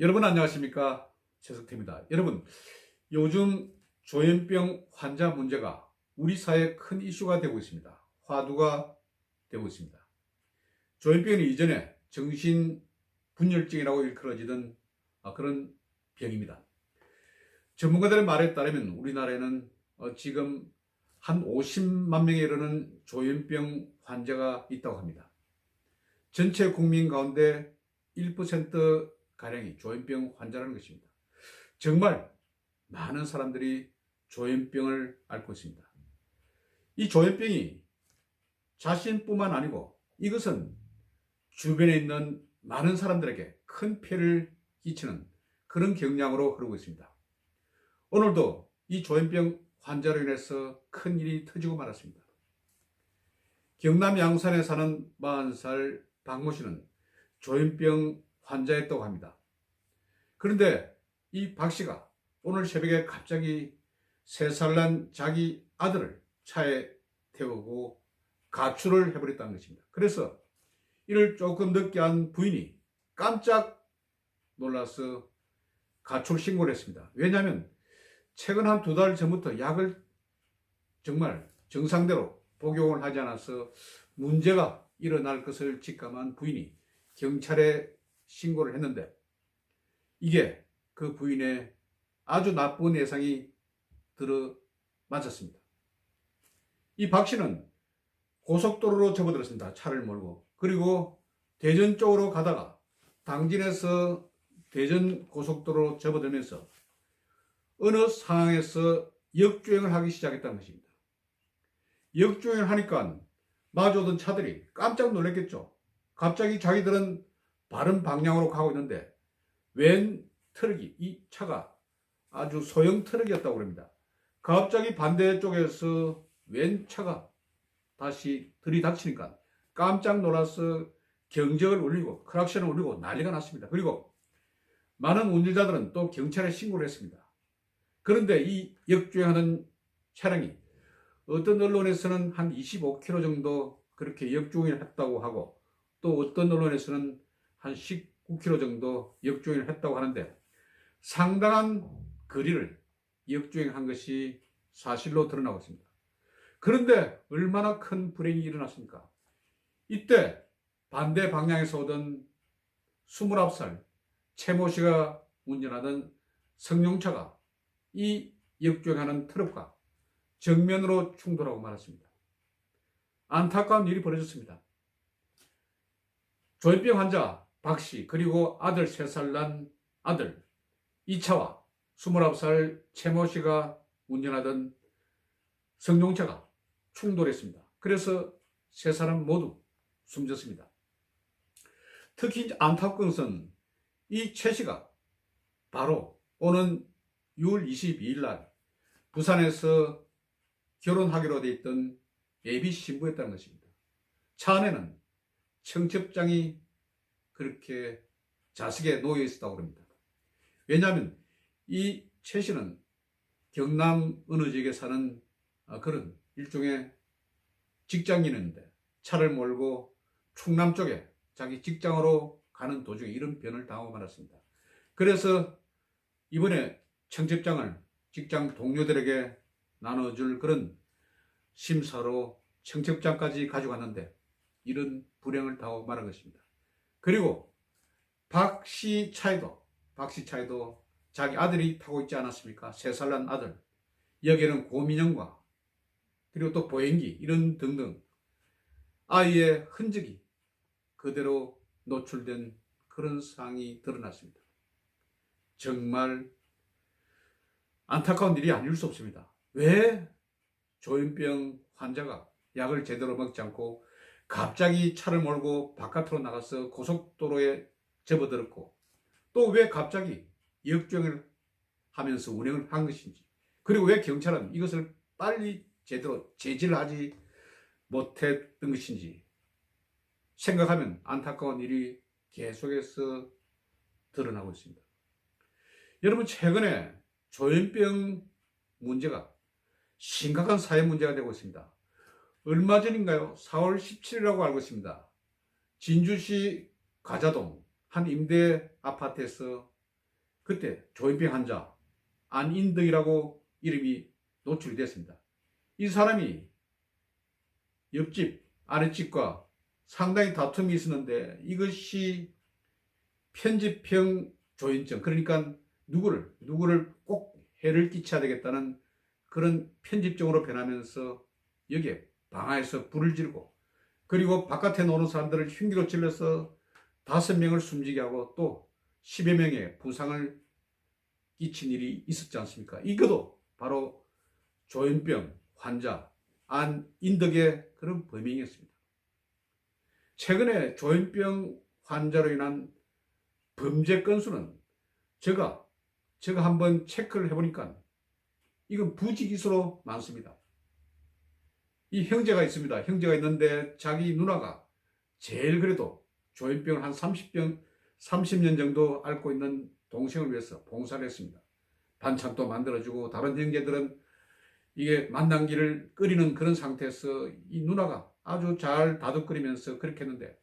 여러분 안녕하십니까 최석태입니다. 여러분 요즘 조현병 환자 문제가 우리 사회에 큰 이슈가 되고 있습니다. 화두가 되고 있습니다. 조현병은 이전에 정신 분열증이라고 일컬어지던 아, 그런 병입니다. 전문가들의 말에 따르면 우리나라에는 어, 지금 한 50만 명에 이르는 조현병 환자가 있다고 합니다. 전체 국민 가운데 1% 가량이 조현병 환자라는 것입니다. 정말 많은 사람들이 조현병을 앓고 있습니다. 이 조현병이 자신뿐만 아니고 이것은 주변에 있는 많은 사람들에게 큰 피해를 끼치는 그런 경향으로 흐르고 있습니다. 오늘도 이 조현병 환자로 인해서 큰 일이 터지고 말았습니다. 경남 양산에 사는 40살 박모 씨는 조현병 환자였다고 합니다. 그런데 이 박 씨가 오늘 새벽에 갑자기 세 살 난 자기 아들을 차에 태우고 가출을 해버렸다는 것입니다. 그래서 이를 조금 늦게 한 부인이 깜짝 놀라서 가출 신고를 했습니다. 왜냐하면 최근 한 두 달 전부터 약을 정말 정상대로 복용을 하지 않아서 문제가 일어날 것을 직감한 부인이 경찰에 신고를 했는데 이게 그 부인의 아주 나쁜 예상이 들어 맞았습니다. 이 박 씨는 고속도로로 접어들었습니다. 차를 몰고. 그리고 대전 쪽으로 가다가 당진에서 대전 고속도로 접어들면서 어느 상황에서 역주행을 하기 시작했다는 것입니다. 역주행을 하니까 마주오던 차들이 깜짝 놀랐겠죠. 갑자기 자기들은 바른 방향으로 가고 있는데 웬 트럭이 이 차가 아주 소형 트럭이었다고 합니다. 갑자기 반대쪽에서 웬 차가 다시 들이닥치니까 깜짝 놀라서 경적을 울리고 크락션을 울리고 난리가 났습니다. 그리고 많은 운전자들은 또 경찰에 신고를 했습니다. 그런데 이 역주행하는 차량이 어떤 언론에서는 한 25km 정도 그렇게 역주행을 했다고 하고 또 어떤 언론에서는 한 19km 정도 역주행을 했다고 하는데 상당한 거리를 역주행한 것이 사실로 드러나고 있습니다. 그런데 얼마나 큰 불행이 일어났습니까? 이때 반대 방향에서 오던 29살 최모 씨가 운전하던 승용차가 이 역주행하는 트럭과 정면으로 충돌하고 말았습니다. 안타까운 일이 벌어졌습니다. 조현병 환자 박씨 그리고 아들 3살 난 아들 이차와 29살 최모 씨가 운전하던 승용차가 충돌했습니다. 그래서 세 사람 모두 숨졌습니다. 특히 안타까운 것은 이 최 씨가 바로 오는 6월 22일 날 부산에서 결혼하기로 돼 있던 예비 신부였다는 것입니다. 차 안에는 청첩장이 그렇게 자석에 놓여 있었다고 합니다. 왜냐하면 이 최 씨는 경남 어느 지역에 사는 아, 그런 일종의 직장인인데 차를 몰고 충남 쪽에 자기 직장으로 가는 도중에 이런 변을 당하고 말았습니다. 그래서 이번에 청첩장을 직장 동료들에게 나눠줄 그런 심사로 청첩장까지 가져갔는데 이런 불행을 당하고 말한 것입니다. 그리고 박씨 차에도 박씨 차에도 자기 아들이 타고 있지 않았습니까? 세 살 난 아들. 여기에는 고민형과 그리고 또 보행기 이런 등등 아이의 흔적이 그대로 노출된 그런 상황이 드러났습니다. 정말 안타까운 일이 아닐 수 없습니다. 왜 조현병 환자가 약을 제대로 먹지 않고 갑자기 차를 몰고 바깥으로 나가서 고속도로에 접어들었고 또 왜 갑자기 역주행을 하면서 운행을 한 것인지 그리고 왜 경찰은 이것을 빨리 제대로 제지를 하지 못했던 것인지 생각하면 안타까운 일이 계속해서 드러나고 있습니다. 여러분 최근에 조현병 문제가 심각한 사회 문제가 되고 있습니다. 얼마 전인가요? 4월 17일이라고 알고 있습니다. 진주시 가자동 한 임대 아파트에서 그때 조현병 환자 안인덕이라고 이름이 노출이 됐습니다. 이 사람이 옆집 아랫집과 상당히 다툼이 있었는데 이것이 편집형 조현증 그러니까 누구를 누구를 꼭 해를 끼쳐야 되겠다는 그런 편집적으로 변하면서 여기에 방화에서 불을 지르고 그리고 바깥에 노는 사람들을 흉기로 찔러서 다섯 명을 숨지게 하고 또 10여 명의 부상을 끼친 일이 있었지 않습니까? 이것도 바로 조현병 환자 안 인덕의 그런 범행이었습니다. 최근에 조현병 환자로 인한 범죄 건수는 제가 제가 한번 체크를 해보니까 이건 부지기수로 많습니다. 이 형제가 있습니다. 형제가 있는데 자기 누나가 제일 그래도 조현병을 한 30병, 30년 정도 앓고 있는 동생을 위해서 봉사를 했습니다. 반찬도 만들어주고 다른 형제들은 이게 만난기를 끓이는 그런 상태에서 이 누나가 아주 잘 다독거리면서 그렇게 했는데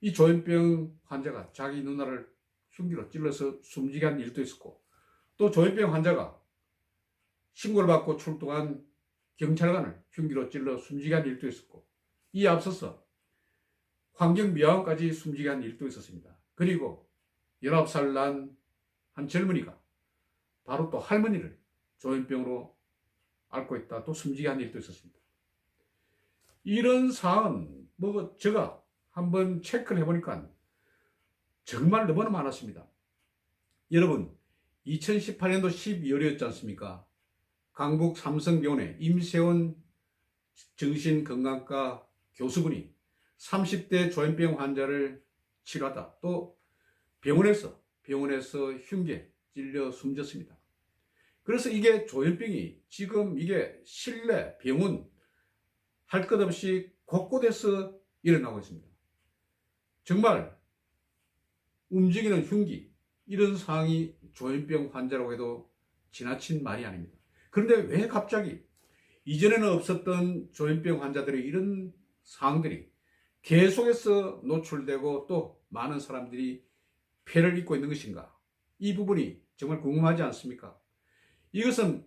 이 조현병 환자가 자기 누나를 흉기로 찔러서 숨지게 한 일도 있었고 또 조현병 환자가 신고를 받고 출동한 경찰관을 흉기로 찔러 숨지게 한 일도 있었고 이에 앞서서 환경미화원까지 숨지게 한 일도 있었습니다. 그리고 19살 난 한 젊은이가 바로 또 할머니를 조현병으로 앓고 있다 또 숨지게 한 일도 있었습니다. 이런 사안은 뭐 제가 한번 체크를 해보니까 정말 너무나 많았습니다. 여러분 2018년도 12월이었지 않습니까? 강북 삼성병원에 임세원 정신건강과 교수분이 30대 조현병 환자를 치료하다 또 병원에서 병원에서 흉기에 찔려 숨졌습니다. 그래서 이게 조현병이 지금 이게 실내 병원 할 것 없이 곳곳에서 일어나고 있습니다. 정말 움직이는 흉기 이런 상황이 조현병 환자라고 해도 지나친 말이 아닙니다. 그런데 왜 갑자기 이전에는 없었던 조현병 환자들의 이런 상황들이 계속해서 노출되고 또 많은 사람들이 폐를 입고 있는 것인가? 이 부분이 정말 궁금하지 않습니까? 이것은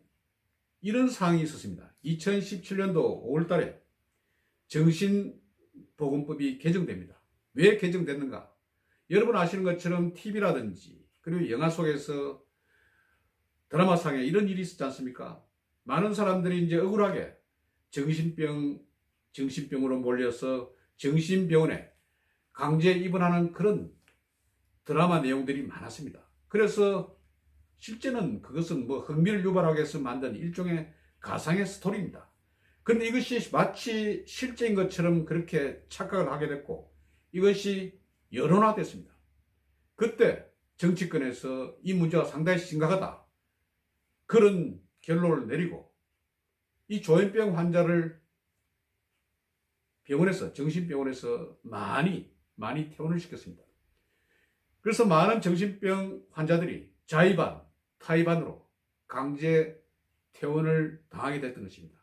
이런 사항이 있었습니다. 2017년도 5월 달에 정신보건법이 개정됩니다. 왜 개정됐는가? 여러분 아시는 것처럼 TV라든지 그리고 영화 속에서 드라마상에 이런 일이 있었지 않습니까? 많은 사람들이 이제 억울하게 정신병, 정신병으로 몰려서 정신병원에 강제 입원하는 그런 드라마 내용들이 많았습니다. 그래서 실제는 그것은 뭐 흥미를 유발하기 위해서 만든 일종의 가상의 스토리입니다. 그런데 이것이 마치 실제인 것처럼 그렇게 착각을 하게 됐고 이것이 여론화됐습니다. 그때 정치권에서 이 문제가 상당히 심각하다. 그런 결론을 내리고 이 조현병 환자를 병원에서 정신병원에서 많이 많이 퇴원을 시켰습니다. 그래서 많은 정신병 환자들이 자의반, 타의반으로 강제 퇴원을 당하게 됐던 것입니다.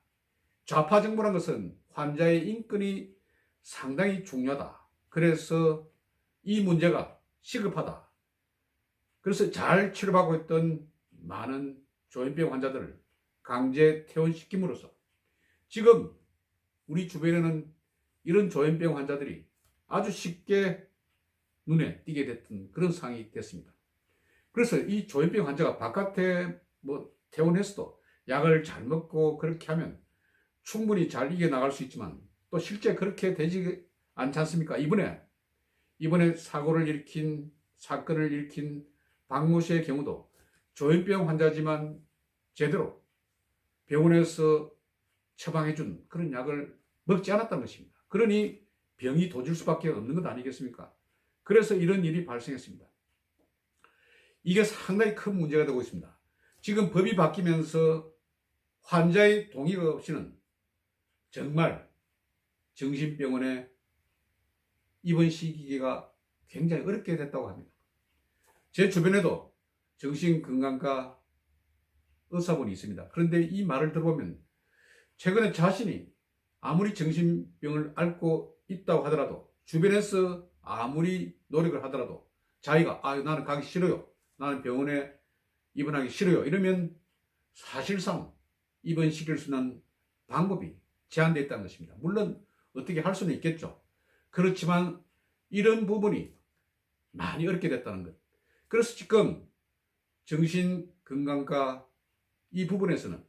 좌파 정부란 것은 환자의 인권이 상당히 중요하다. 그래서 이 문제가 시급하다. 그래서 잘 치료받고 있던 많은 조현병 환자들을 강제 퇴원시킴으로써 지금 우리 주변에는 이런 조현병 환자들이 아주 쉽게 눈에 띄게 됐던 그런 상황이 됐습니다. 그래서 이 조현병 환자가 바깥에 뭐 퇴원했어도 약을 잘 먹고 그렇게 하면 충분히 잘 이겨나갈 수 있지만 또 실제 그렇게 되지 않지 않습니까? 이번에 이번에 사고를 일으킨 사건을 일으킨 박모 씨의 경우도 조현병 환자지만 제대로 병원에서 처방해준 그런 약을 먹지 않았다는 것입니다. 그러니 병이 도질 수밖에 없는 것 아니겠습니까? 그래서 이런 일이 발생했습니다. 이게 상당히 큰 문제가 되고 있습니다. 지금 법이 바뀌면서 환자의 동의가 없이는 정말 정신병원에 입원 시기가 굉장히 어렵게 됐다고 합니다. 제 주변에도 정신건강과 의사분이 있습니다. 그런데 이 말을 들어보면 최근에 자신이 아무리 정신병을 앓고 있다고 하더라도 주변에서 아무리 노력을 하더라도 자기가 아 나는 가기 싫어요. 나는 병원에 입원하기 싫어요. 이러면 사실상 입원시킬 수 있는 방법이 제한되어 있다는 것입니다. 물론 어떻게 할 수는 있겠죠. 그렇지만 이런 부분이 많이 어렵게 됐다는 것. 그래서 지금 정신건강과 이 부분에서는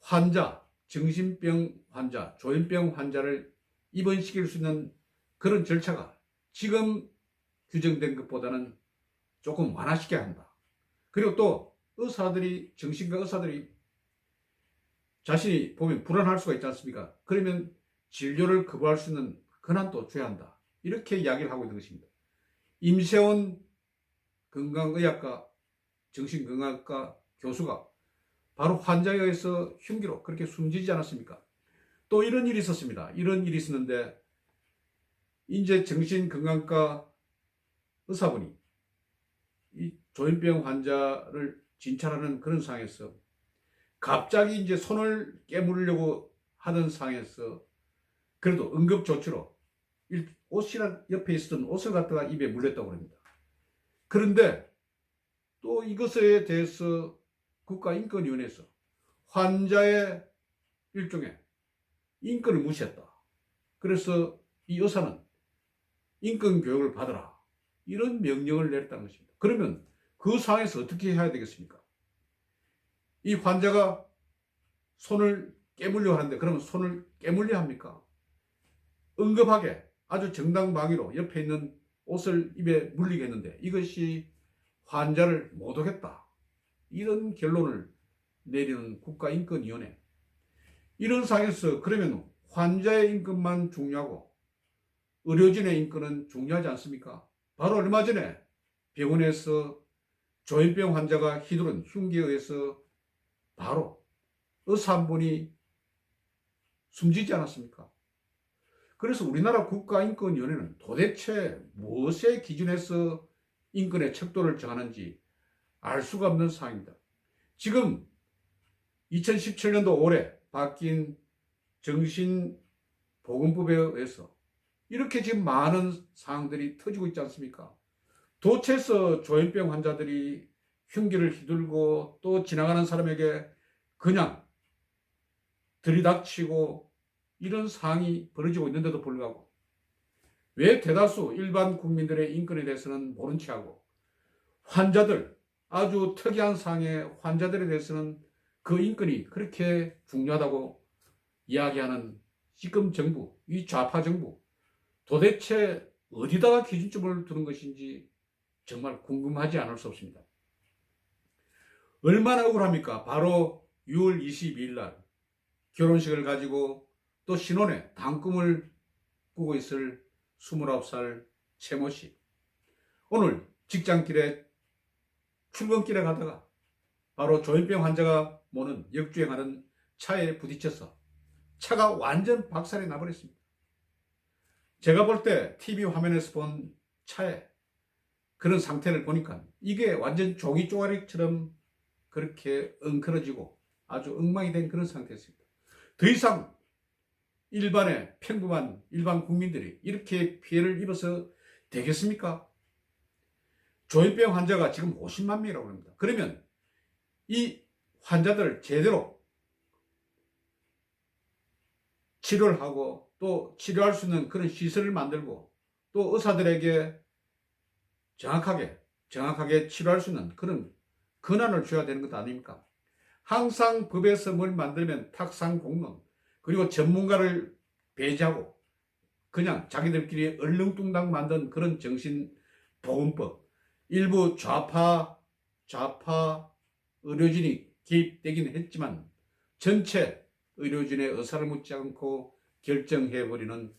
환자, 정신병 환자, 조현병 환자를 입원시킬 수 있는 그런 절차가 지금 규정된 것보다는 조금 완화시켜야 한다. 그리고 또 의사들이, 정신과 의사들이 자신이 보면 불안할 수가 있지 않습니까? 그러면 진료를 거부할 수 있는 권한도 줘야 한다. 이렇게 이야기를 하고 있는 것입니다. 임세원 건강의학과 정신건강학과 교수가 바로 환자에 의해서 흉기로 그렇게 숨지지 않았습니까? 또 이런 일이 있었습니다. 이런 일이 있었는데 이제 정신건강과 의사분이 이 조현병 환자를 진찰하는 그런 상황에서 갑자기 이제 손을 깨물려고 하는 상황에서 그래도 응급조치로 일- 옷이랑 옆에 있었던 옷을 갖다가 입에 물렸다고 합니다. 그런데 또 이것에 대해서 국가인권위원회에서 환자의 일종의 인권을 무시했다. 그래서 이 의사는 인권 교육을 받으라. 이런 명령을 내렸다는 것입니다. 그러면 그 상황에서 어떻게 해야 되겠습니까? 이 환자가 손을 깨물려 하는데 그러면 손을 깨물려 합니까? 응급하게 아주 정당방위로 옆에 있는 옷을 입에 물리게 했는데 이것이 환자를 모독했다. 이런 결론을 내리는 국가인권위원회. 이런 상황에서 그러면 환자의 인권만 중요하고 의료진의 인권은 중요하지 않습니까? 바로 얼마 전에 병원에서 조현병 환자가 휘두른 흉기에 의해서 바로 의사 한 분이 숨지지 않았습니까? 그래서 우리나라 국가인권위원회는 도대체 무엇의 기준에서 인권의 척도를 정하는지 알 수가 없는 상황입니다. 지금 2017년도 올해 바뀐 정신보건법에 의해서 이렇게 지금 많은 사항들이 터지고 있지 않습니까? 도처에서 조현병 환자들이 흉기를 휘둘고 또 지나가는 사람에게 그냥 들이닥치고 이런 상황이 벌어지고 있는데도 불구하고 왜 대다수 일반 국민들의 인권에 대해서는 모른 체하고 환자들 아주 특이한 상황의 환자들에 대해서는 그 인권이 그렇게 중요하다고 이야기하는 지금 정부, 이 좌파 정부 도대체 어디다가 기준점을 두는 것인지 정말 궁금하지 않을 수 없습니다. 얼마나 억울합니까? 바로 6월 22일 날 결혼식을 가지고 또 신혼에 단꿈을 꾸고 있을 29살 최모 씨. 오늘 직장길에 출근길에 가다가 바로 조현병 환자가 모는 역주행하는 차에 부딪혀서 차가 완전 박살이 나버렸습니다. 제가 볼 때 TV 화면에서 본 차에 그런 상태를 보니까 이게 완전 종이 쪼가리처럼 그렇게 엉클어지고 아주 엉망이 된 그런 상태였습니다. 더 이상 일반의 평범한 일반 국민들이 이렇게 피해를 입어서 되겠습니까? 조현병 환자가 지금 50만 명이라고 합니다. 그러면 이 환자들 제대로 치료를 하고 또 치료할 수 있는 그런 시설을 만들고 또 의사들에게 정확하게 정확하게 치료할 수 있는 그런 권한을 줘야 되는 것 아닙니까? 항상 법에서 뭘 만들면 탁상 공론 그리고 전문가를 배제하고 그냥 자기들끼리 얼렁뚱당 만든 그런 정신보건법 일부 좌파 좌파 의료진이 개입되긴 했지만 전체 의료진의 의사를 묻지 않고 결정해버리는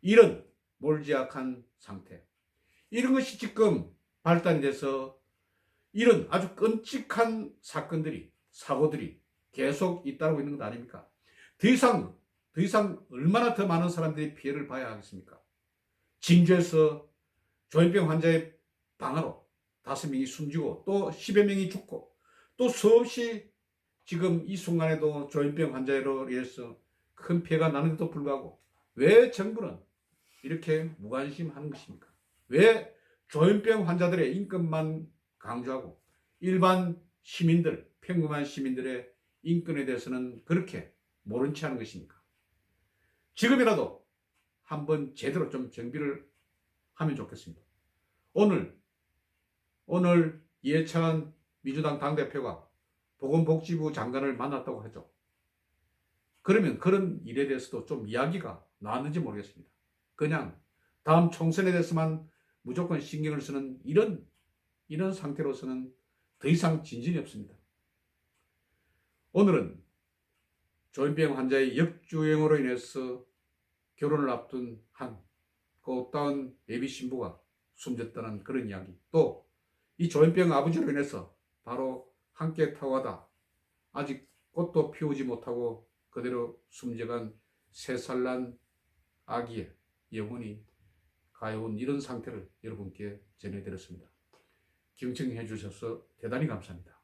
이런 몰지악한 상태 이런 것이 지금 발단이 돼서 이런 아주 끔찍한 사건들이 사고들이 계속 잇따르고 있는 것 아닙니까? 더 이상 더 이상 얼마나 더 많은 사람들이 피해를 봐야 하겠습니까? 진주에서 조현병 환자의 방화로 다섯 명이 숨지고 또 10여 명이 죽고 또 수없이 지금 이 순간에도 조현병 환자로 인해서 큰 피해가 나는데도 불구하고 왜 정부는 이렇게 무관심하는 것입니까? 왜 조현병 환자들의 인권만 강조하고 일반 시민들, 평범한 시민들의 인권에 대해서는 그렇게 모른 체 하는 것입니까? 지금이라도 한번 제대로 좀 정비를 하면 좋겠습니다. 오늘, 오늘 이해찬 민주당 당대표가 보건복지부 장관을 만났다고 하죠. 그러면 그런 일에 대해서도 좀 이야기가 나왔는지 모르겠습니다. 그냥 다음 총선에 대해서만 무조건 신경을 쓰는 이런, 이런 상태로서는 더 이상 진전이 없습니다. 오늘은 조현병 환자의 역주행으로 인해서 결혼을 앞둔 한 꽃다운 예비 신부가 숨졌다는 그런 이야기. 또 이 조현병 아버지로 인해서 바로 함께 타고가다 아직 꽃도 피우지 못하고 그대로 숨져간 세살난 아기의 영혼이 가여운 이런 상태를 여러분께 전해드렸습니다. 경청해 주셔서 대단히 감사합니다.